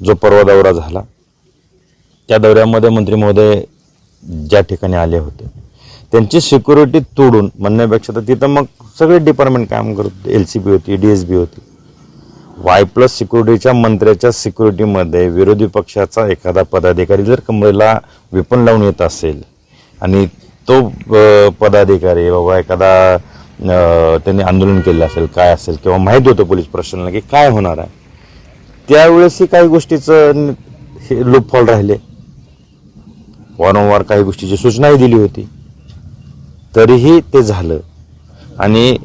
जो परवा दौरा झाला त्या दौऱ्यामध्ये मंत्री महोदय ज्या ठिकाणी आले होते त्यांची सिक्युरिटी तोडून म्हणण्यापेक्षा तर तिथं मग सगळे डिपार्टमेंट काम करत होते एल सी बी होती डी एस बी होती. वाय प्लस सिक्युरिटीच्या मंत्र्याच्या सिक्युरिटीमध्ये विरोधी पक्षाचा एखादा पदाधिकारी जर कमरेला विपण लावून येत असेल आणि तो पदाधिकारी बाबा एखादा त्यांनी आंदोलन केलं असेल काय असेल किंवा माहीत होतं पोलीस प्रशासनाला की काय होणार आहे त्यावेळेसही काही गोष्टीचं लूपफॉल राहिले. वारंवार काही गोष्टीची सूचनाही दिली होती. तरीही ते झालं. आणि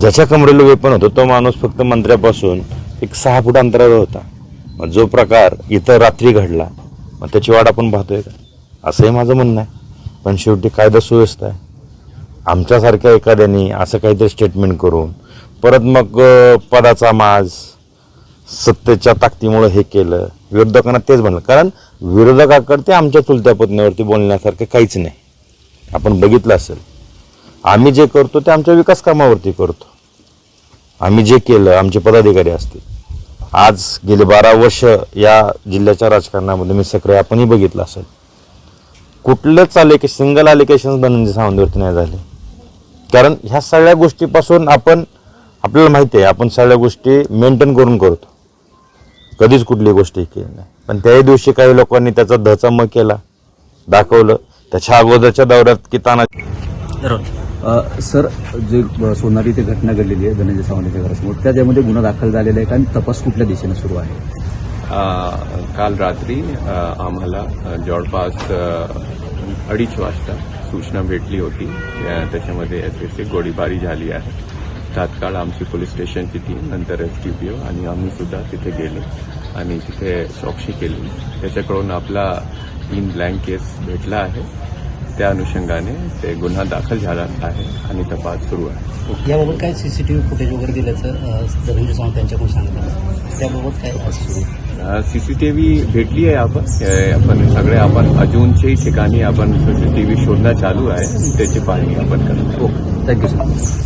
ज्याच्या कमरेला वेपन होतं तो माणूस फक्त मंत्र्यापासून एक सहा फूट अंतरावर होता. मग जो प्रकार इथं रात्री घडला मग त्याची वाट आपण पाहतोय का? असंही माझं म्हणणं आहे. पण शेवटी कायदा सुव्यवस्था आहे. आमच्यासारख्या एखाद्याने असं काहीतरी स्टेटमेंट करून परत मग पदाचा माज सत्तेच्या ताकदीमुळे हे केलं. विरोधकांना तेच म्हणलं. कारण विरोधकाकडे ते आमच्या चुलत्या पत्नीवरती बोलण्यासारखं काहीच नाही. आपण बघितलं असेल. आम्ही जे करतो ते आमच्या विकास कामावरती करतो. आम्ही जे केलं आमचे पदाधिकारी असतील. आज गेले बारा वर्ष या जिल्ह्याच्या राजकारणामध्ये मी सक्रिय आपणही बघितलं असेल. कुठलंच आलेके सिंगल अलिकेशन धनंजय सावंतवरती नाही झाले. कारण ह्या सगळ्या गोष्टीपासून आपण आपल्याला माहिती आहे आपण सगळ्या गोष्टी मेंटेन करून करतो. कधीच कुठली गोष्टी केली नाही. पण त्याही दिवशी काही लोकांनी त्याचा धचामक केला दाखवलं. त्याच्या अगोदरच्या दौऱ्यात की ताना सर जे सोनारी ते घटना घडलेली आहे धनंजय सावंतच्या घरासमोर त्याच्यामध्ये गुन्हा दाखल झालेला आहे आणि तपास कुठल्या दिशेने सुरू आहे? काल रात्री आम्हाला जवळपास अडीच वाजता सूचना भेटली होती. त्याच्यामध्ये गोळीबारी झाली आहे. तात्काळ आमची पोलीस स्टेशनची टीम नंतर एस टी पी ओ आणि आम्ही सुद्धा तिथे गेलो. आणि तिथे चौकशी केली. त्याच्याकडून आपला तीन ब्लँक केस भेटला आहे. त्या अनुषंगाने ते गुन्हा दाखल झाला आहे आणि तपास सुरू आहे. याबाबत काय सीसीटीव्ही फुटेज वगैरे दिल्याचं धनंजय सावंत यांच्याकडून सांगितलं त्याबाबत काय असं सुरू आहे? सीसीटीव्ही भेटली आहे आपण. आपण सगळे आपण अजूनच्याही ठिकाणी आपण सीसीटीव्ही शोधणं चालू आहे. त्याची पाहणी आपण करतो ओके थँक्यू सर